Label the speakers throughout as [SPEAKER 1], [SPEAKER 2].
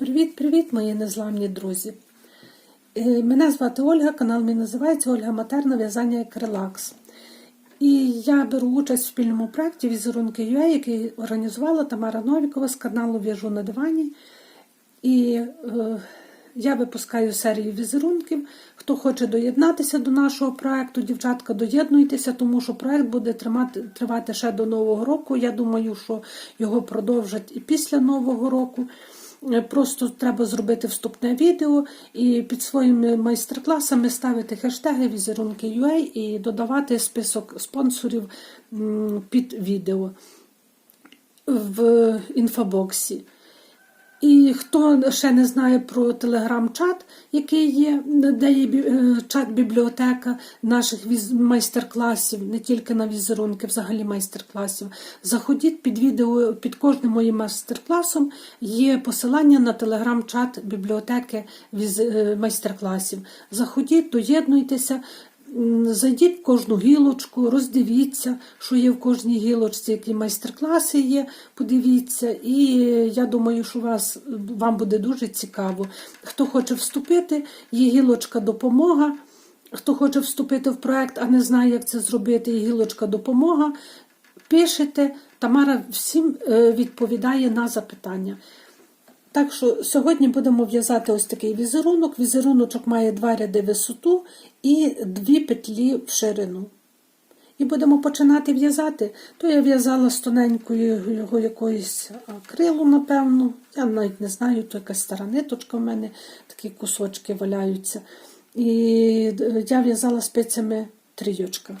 [SPEAKER 1] Привіт-привіт, мої незламні друзі! Е, Мене звати Ольга, канал мій називається Ольга Матерна в'язання як релакс. І я беру участь в спільному проєкті Візерунки UA, який організувала Тамара Новікова з каналу В'яжу на дивані. І е, я випускаю серію візерунків. Хто хоче доєднатися до нашого проєкту, дівчатка, доєднуйтеся, тому що проєкт буде тримати, тривати ще до Нового року. Я думаю, що його продовжать і після Нового року. Е, Просто треба зробити вступне відео і під своїми майстер-класами ставити хештеги візерунки UA і додавати список спонсорів під відео в інфобоксі. І хто ще не знає про телеграм-чат, який є, де є е, чат-бібліотека наших майстер-класів, не тільки на візерунки, взагалі майстер-класів, заходіть під відео, під кожним моїм майстер-класом є посилання на телеграм-чат бібліотеки е, майстер-класів. Заходіть, доєднуйтеся. Зайдіть в кожну гілочку, роздивіться, що є в кожній гілочці, які майстер-класи є, подивіться. І я думаю, що вас, вам буде дуже цікаво. Хто хоче вступити, є гілочка допомога. Хто хоче вступити в проект, а не знає, як це зробити, є гілочка допомога. Пишете, Тамара всім е, відповідає на запитання. Так що сьогодні будемо в'язати ось такий візерунок. Візеруночок має два ряди висоту і дві петлі в ширину. І будемо починати в'язати. То я в'язала з тоненькою його якоюсь акрилу, напевно. Я навіть не знаю, то якась стара ниточка в мене, такі кусочки валяються. І я в'язала спицями трійочка.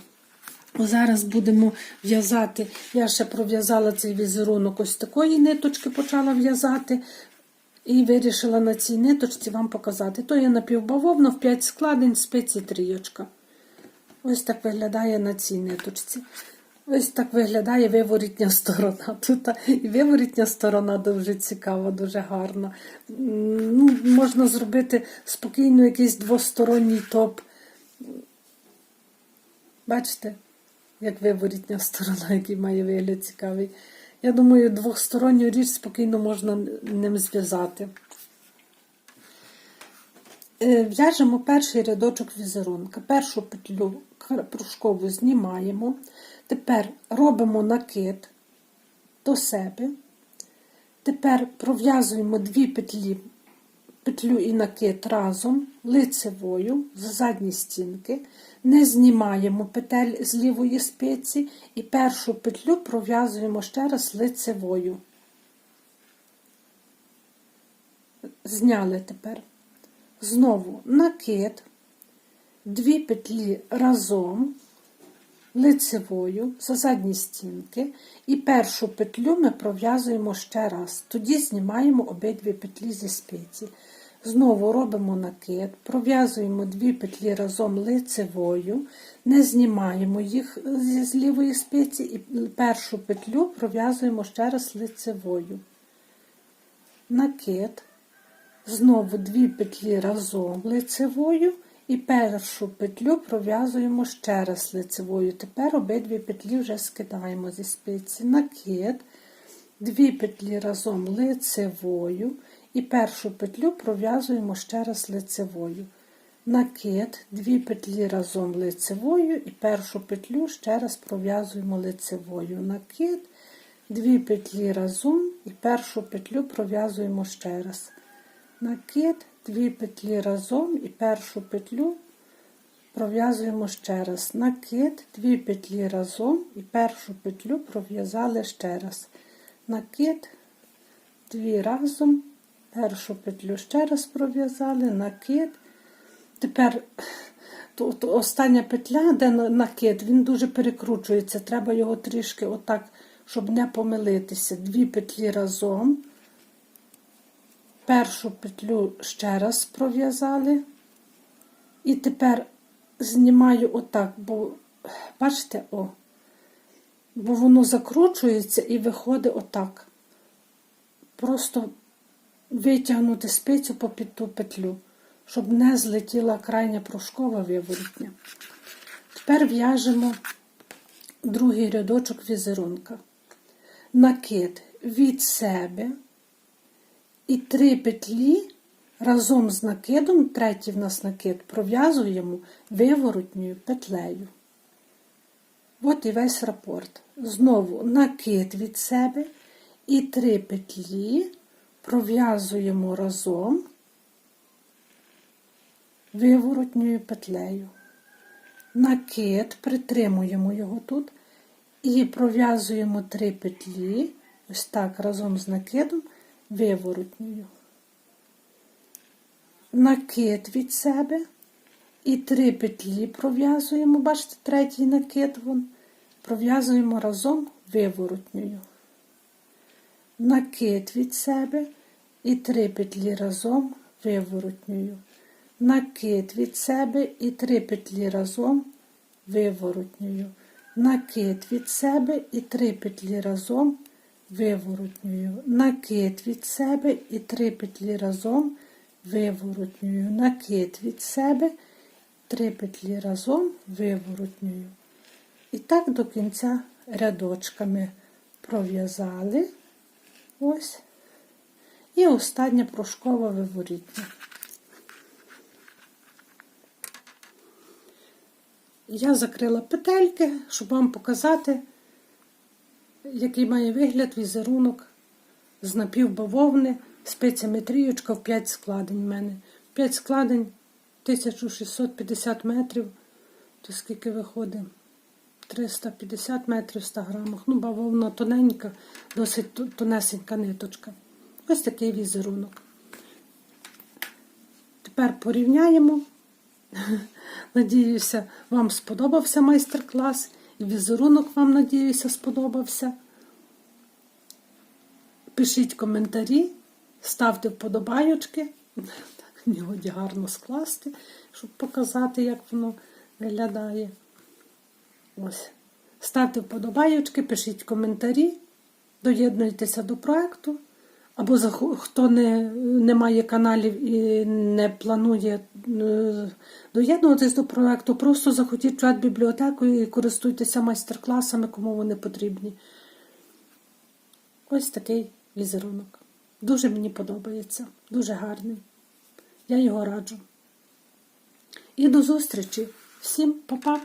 [SPEAKER 1] Зараз будемо в'язати. Я ще пров'язала цей візерунок ось такої ниточки почала в'язати. І вирішила на цій ниточці вам показати. То є напівбавовна в 5 складень спиці трійочка. Ось так виглядає на цій ниточці. Ось так виглядає виворітня сторона. Тут і виворітня сторона дуже цікава, дуже гарна. Ну, можна зробити спокійно якийсь двосторонній топ. Бачите, як виворітня сторона, який має вигляд цікавий. Я думаю, двосторонню річ спокійно можна ним зв'язати. Е, В'яжемо перший рядочок візерунка. Першу петлю пружкову знімаємо. Тепер робимо накид до себе. Тепер пров'язуємо дві петлі, петлю і накид разом лицевою з задні стінки. Не знімаємо петель з лівої спиці і першу петлю пров'язуємо ще раз лицевою. Зняли тепер. Знову накид, дві петлі разом, лицевою за задні стінки, і першу петлю ми пров'язуємо ще раз. Тоді знімаємо обидві петлі зі спиці. Знову робимо накид, пров'язуємо дві петлі разом лицевою, не знімаємо їх з лівої спиці і першу петлю пров'язуємо ще раз лицевою. Накид. Знову дві петлі разом лицевою і першу петлю пров'язуємо ще раз лицевою. Тепер обидві петлі вже скидаємо зі спиці. Накид, дві петлі разом лицевою і першу петлю пров'язуємо ще раз лицевою. Накид, дві петлі разом лицевою і першу петлю ще раз пров'язуємо лицевою. Накид, дві петлі разом і першу петлю пров'язуємо ще раз накид, дві петлі разом і першу петлю пров'язуємо ще раз. Накид, дві петлі разом і першу петлю пров'язали ще раз. Накид, дві разом, першу петлю ще раз пров'язали, накид. Тепер тут остання петля, де накид, він дуже перекручується. Треба його трішки отак, щоб не помилитися. Дві петлі разом. Першу петлю ще раз пров'язали. І тепер знімаю отак, бо, бачите, о, бо воно закручується і виходить отак. Просто витягнути спицю попід ту петлю, щоб не злетіла крайня пружкова виворітня. Тепер в'яжемо другий рядочок візерунка. Накид від себе І три петлі разом з накидом, третій в нас накид, пров'язуємо виворотньою петлею. От і весь рапорт. Знову накид від себе і три петлі пров'язуємо разом виворотньою петлею. Накид, притримуємо його тут і пров'язуємо три петлі, ось так разом з накидом, виворотньою. Накид від себе і три петлі пров'язуємо, бачите, третій накид вон, пров'язуємо разом виворотньою. Накид від себе і три петлі разом виворотньою. Накид від себе і три петлі разом виворотньою. Накид від себе і три петлі разом виворотньою. Накид від себе і три петлі разом виворотньою. Накид від себе, три петлі разом виворотньою. І так до кінця рядочками пров'язали. Ось. І остання прошкова виворітня. Я закрила петельки, щоб вам показати, який має вигляд візерунок з напівбавовни, спицями в 5 складень в мене. 5 складень 1650 метрів, то скільки виходить? 350 метрів в 100 грамах. Ну, бавовна тоненька, досить тонесенька ниточка. Ось такий візерунок. Тепер порівняємо. Надіюся, вам сподобався майстер-клас. І візерунок вам, надіюся, сподобався. Пишіть коментарі, ставте вподобайочки. Його гарно скласти, щоб показати, як воно виглядає. Ось. Ставте вподобайочки, пишіть коментарі, доєднуйтеся до проекту. Або хто не, не має каналів і не планує е, доєднуватись до проекту, просто захотіть чат бібліотеку і користуйтеся майстер-класами, кому вони потрібні. Ось такий візерунок. Дуже мені подобається, дуже гарний. Я його раджу. І до зустрічі. Всім па-па!